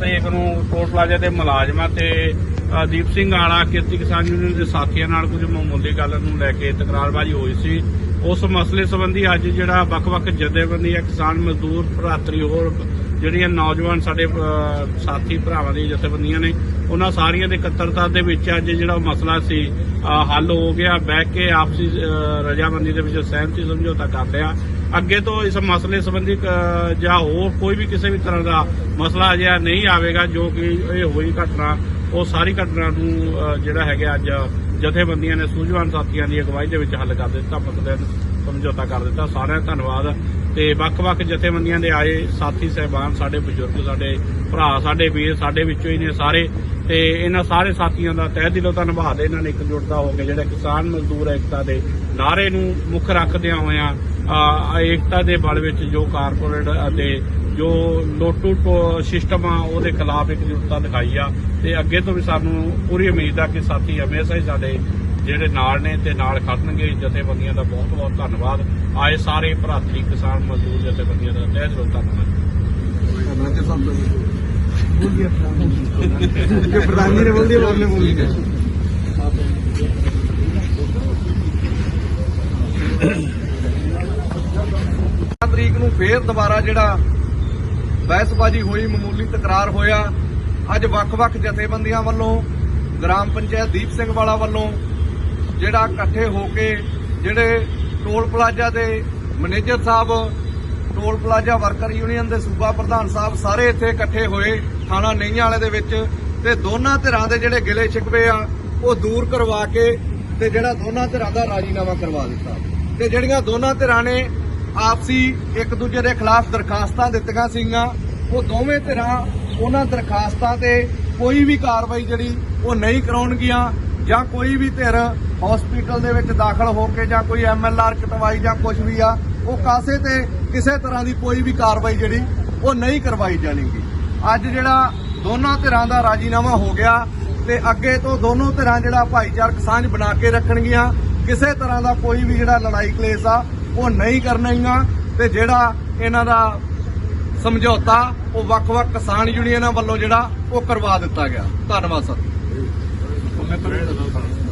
ਤਰੀਕ ਨੂੰ toll plaza ਦੇ ਮੁਲਾਜ਼ਮਾਂ ਤੇ ਦੀਪ ਸਿੰਘ ਆਲਾ, ਕਿਰਤੀ ਕਿਸਾਨ ਯੂਨੀਅਨ ਦੇ ਸਾਥੀਆਂ ਨਾਲ ਕੁਝ ਮਾਮੂਲੀ ਗੱਲ ਨੂੰ ਲੈ ਕੇ ਤਕਰਾਰਬਾਜ਼ੀ ਹੋਈ ਸੀ। ਉਸ ਮਸਲੇ ਸੰਬੰਧੀ ਅੱਜ ਜਿਹੜਾ ਵੱਖ-ਵੱਖ ਜਥੇਬੰਦੀਆਂ ਕਿਸਾਨ ਮਜ਼ਦੂਰ, ਭਰਾਤਰੀ ਹੋਰ ਜਿਹੜੀਆਂ ਨੌਜਵਾਨ ਸਾਡੇ ਸਾਥੀ ਭਰਾਵਾਂ ਦੀਆਂ ਜਥੇਬੰਦੀਆਂ ਨੇ, ਉਹਨਾਂ ਸਾਰੀਆਂ ਦੇ ਇਕੱਤਰਤਾ ਦੇ ਵਿੱਚ ਅੱਜ ਜਿਹੜਾ ਮਸਲਾ ਸੀ ਹੱਲ ਹੋ ਗਿਆ। ਬਹਿ ਕੇ ਆਪਸੀ ਰਜਾਮੰਦੀ ਦੇ ਵਿੱਚ ਸਹਿਮਤੀ, ਸਮਝੌਤਾ ਕਰ ਲਿਆ। ਅੱਗੇ ਤੋਂ ਇਸ ਮਸਲੇ ਸੰਬੰਧੀ ਜਾਂ ਹੋਰ ਕੋਈ ਵੀ ਕਿਸੇ ਵੀ ਤਰ੍ਹਾਂ ਦਾ ਮਸਲਾ ਅਜਿਹਾ ਨਹੀਂ ਆਵੇਗਾ, ਜੋ ਕਿ ਇਹ ਹੋਈ ਘਟਨਾ, ਉਹ ਸਾਰੀ ਘਟਨਾ ਨੂੰ ਜਿਹੜਾ ਹੈਗਾ ਅੱਜ ਜਥੇਬੰਦੀਆਂ ਨੇ, ਸੂਝਵਾਨ ਸਾਥੀਆਂ ਦੀ ਅਗਵਾਈ ਦੇ ਵਿੱਚ ਹੱਲ ਕਰ ਦਿੱਤਾ ਮਸਲੇ ਨੂੰ ਸਮਝੌਤਾ ਕਰ ਦਿੱਤਾ। ਸਾਰਿਆਂ ਦਾ ਧੰਨਵਾਦ। ਤੇ ਵੱਖ-ਵੱਖ ਜਥੇਬੰਦੀਆਂ ਦੇ ਆਏ ਸਾਥੀ, ਸਹਿਬਾਨ, ਸਾਡੇ ਬਜ਼ੁਰਗ, ਸਾਡੇ ਭਰਾ, ਸਾਡੇ ਵੀਰ, ਸਾਡੇ ਵਿੱਚੋਂ ਹੀ ਨੇ ਸਾਰੇ। ਤੇ ਇਹਨਾਂ ਸਾਰੇ ਸਾਥੀਆਂ ਦਾ ਤਹਿ ਦਿਲੋਂ ਧੰਨਵਾਦ ਇਹਨਾਂ ਨੇ ਇਕਜੁੱਟਤਾ ਹੋ ਕੇ ਜਿਹੜੇ ਕਿਸਾਨ ਮਜ਼ਦੂਰ ਏਕਤਾ ਦੇ ਨਾਰੇ ਨੂੰ ਮੁੱਖ ਰੱਖਦਿਆਂ ਹੋਇਆਂ ਏਕਤਾ ਦੇ ਬਲ ਵਿੱਚ ਜੋ ਕਾਰਪੋਰੇਟ ਅਤੇ ਜੋ ਲੋਟੂ ਸਿਸਟਮ ਆ, ਉਹਦੇ ਖਿਲਾਫ ਇਕਜੁੱਟਤਾ ਦਿਖਾਈ ਆ। ਤੇ ਅੱਗੇ ਤੋਂ ਵੀ ਸਾਨੂੰ ਪੂਰੀ ਉਮੀਦ ਆ ਕਿ ਸਾਥੀ ਹਮੇਸ਼ਾ ਹੀ ਸਾਡੇ ਜਿਹੜੇ ਨਾਲ ਨੇ ਤੇ ਨਾਲ ਖੜਨਗੇ, ਜਥੇਬੰਦੀਆਂ ਦਾ ਬਹੁਤ ਬਹੁਤ ਧੰਨਵਾਦ। ਆਏ ਸਾਰੇ ਭਰਾਤਰੀ ਕਿਸਾਨ ਮਜ਼ਦੂਰ ਜਥੇਬੰਦੀਆਂ ਦਾ ਤਹਿ ਦਿਲੋਂ ਧੰਨਵਾਦ। ਤਰੀਕ ਨੂੰ ਫੇਰ ਦੁਬਾਰਾ ਜਿਹੜਾ ਬਹਿਸਬਾਜੀ ਹੋਈ, ਮਾਮੂਲੀ ਤਕਰਾਰ ਹੋਇਆ, ਅੱਜ ਵੱਖ-ਵੱਖ ਜਥੇਬੰਦੀਆਂ ਵੱਲੋਂ, ਗ੍ਰਾਮ ਪੰਚਾਇਤ ਦੀਪ ਸਿੰਘ ਵਾਲਾ ਵੱਲੋਂ ਜਿਹੜਾ ਇਕੱਠੇ ਹੋ ਕੇ ਜਿਹੜੇ ਟੋਲ ਪਲਾਜ਼ਾ ਦੇ ਮੈਨੇਜਰ ਸਾਹਿਬ, ਟੋਲ ਪਲਾਜ਼ਾ ਵਰਕਰ ਯੂਨੀਅਨ ਦੇ ਸੂਬਾ ਪ੍ਰਧਾਨ ਸਾਹਿਬ ਸਾਰੇ ਇੱਥੇ ਇਕੱਠੇ ਹੋਏ ਥਾਣਾ ਨਈਆਂ ਵਾਲੇ ਦੇ ਵਿੱਚ ਤੇ ਦੋਨਾਂ ਧਿਰਾਂ ਦੇ ਜਿਹੜੇ ਗਿਲੇ ਛਿਕਵੇ ਆ, ਉਹ ਦੂਰ ਕਰਵਾ ਕੇ ਤੇ ਜਿਹੜਾ ਦੋਨਾਂ ਧਿਰਾਂ ਦਾ ਰਾਜੀਨਾਮਾ ਕਰਵਾ ਦਿੱਤਾ। ਤੇ ਜਿਹੜੀਆਂ ਦੋਨਾਂ ਧਿਰਾਂ ਨੇ ਆਪਸੀ ਇੱਕ ਦੂਜੇ ਦੇ ਖਿਲਾਫ ਦਰਖਾਸਤਾਂ ਦਿੱਤੀਆਂ ਸੀਗੀਆਂ, ਉਹ ਦੋਵੇਂ ਧਿਰਾਂ ਉਹਨਾਂ ਦਰਖਾਸਤਾਂ ਤੇ ਕੋਈ ਵੀ ਕਾਰਵਾਈ ਜਿਹੜੀ ਉਹ ਨਹੀਂ ਕਰਾਉਣਗੀਆਂ। ਜਾਂ ਕੋਈ ਵੀ ਧਿਰ ਹਸਪੀਟਲ ਦੇ ਵਿੱਚ ਦਾਖਲ ਹੋ ਕੇ ਜਾਂ ਕੋਈ ਐਮਐਲਆਰ ਕਟਵਾਈ ਜਾਂ ਕੁਝ ਵੀ ਆ, ਉਹ ਕਾਸੇ ਤੇ ਕਿਸੇ ਤਰ੍ਹਾਂ ਦੀ ਕੋਈ ਵੀ ਕਾਰਵਾਈ ਜਿਹੜੀ ਉਹ ਨਹੀਂ ਕਰਵਾਈ ਜਾਣੀਗੀ। ਅੱਜ ਜਿਹੜਾ ਦੋਨਾਂ ਧਿਰਾਂ ਦਾ ਰਾਜੀਨਾਮਾ ਹੋ ਗਿਆ ਤੇ ਅੱਗੇ ਤੋਂ ਦੋਨੋਂ ਧਿਰਾਂ ਜਿਹੜਾ ਭਾਈਚਾਰਕ ਸਾਂਝ ਬਣਾ ਕੇ ਰੱਖਣਗੀਆਂ, ਕਿਸੇ ਤਰ੍ਹਾਂ ਦਾ ਕੋਈ ਵੀ ਜਿਹੜਾ ਲੜਾਈ ਕਲੇਸ਼ ਆ, ਉਹ ਨਹੀਂ ਕਰਨਗੀਆਂ ਤੇ ਜਿਹੜਾ ਇਹਨਾਂ ਦਾ ਸਮਝੌਤਾ, ਉਹ ਵੱਖ-ਵੱਖ ਕਿਸਾਨ ਯੂਨੀਅਨਾਂ ਵੱਲੋਂ ਜਿਹੜਾ ਉਹ ਕਰਵਾ ਦਿੱਤਾ ਗਿਆ। ਧੰਨਵਾਦ ਸਰ। なんか、ありがと。